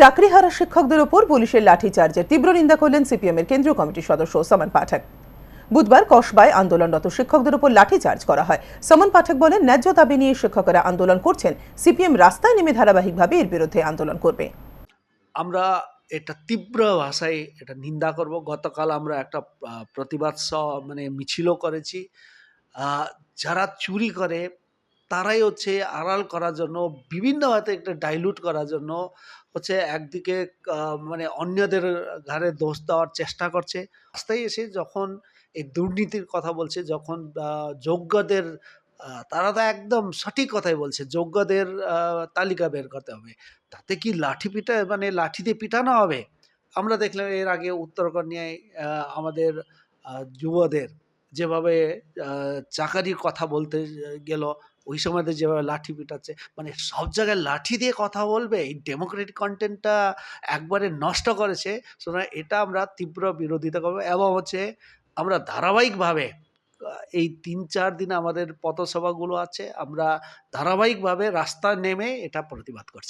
চাকরিহারা শিক্ষকদের ওপর পুলিশের লাঠিচার্জের তীব্র নিন্দা করলেন সিপিএম এর কেন্দ্রীয় কমিটির সদস্য সমন পাঠক। বুধবার কসবায় আন্দোলনরত শিক্ষকদের উপর লাঠিচার্জ করা হয়। সমন পাঠক বলেন, ন্যায্য দাবি নিয়ে শিক্ষকেরা আন্দোলন করছেন, সিপিএম রাস্তায় নেমে ধারাবাহিকভাবে এর বিরুদ্ধে আন্দোলন করবে। আমরা এটা তীব্র ভাষায় এটা নিন্দা করব। গতকাল আমরা একটা প্রতিবাদ মানে মিছিলও করেছি। যারা চুরি করে তারাই হচ্ছে আড়াল করার জন্য, বিভিন্ন হয়তো একটা ডাইলুট করার জন্য হচ্ছে একদিকে মানে অন্যদের ঘাড়ে দোষ দেওয়ার চেষ্টা করছে। রাস্তায় এসে যখন এই দুর্নীতির কথা বলছে, যখন যোগ্যদের তারা তো একদম সঠিক কথাই বলছে, যোগ্যদের তালিকা বের করতে হবে। তাতে কি লাঠি পিটা মানে লাঠিতে পিটানো হবে? আমরা দেখলাম এর আগে উত্তরকন্যায় আমাদের যুবদের যেভাবে চাকারির কথা বলতে গেল ওই সময়তে যেভাবে লাঠি পিটাচ্ছে মানে সব জায়গায় লাঠি দিয়ে কথা বলবে, এই ডেমোক্রেটিক কন্টেন্টটা একবারে নষ্ট করেছে, সুতরাং এটা আমরা তীব্র বিরোধিতা করব এবং হচ্ছে আমরা ধারাবাহিকভাবে, এই তিন চার দিন আমাদের পথসভাগুলো আছে, আমরা ধারাবাহিকভাবে রাস্তা নেমে এটা প্রতিবাদ করছি।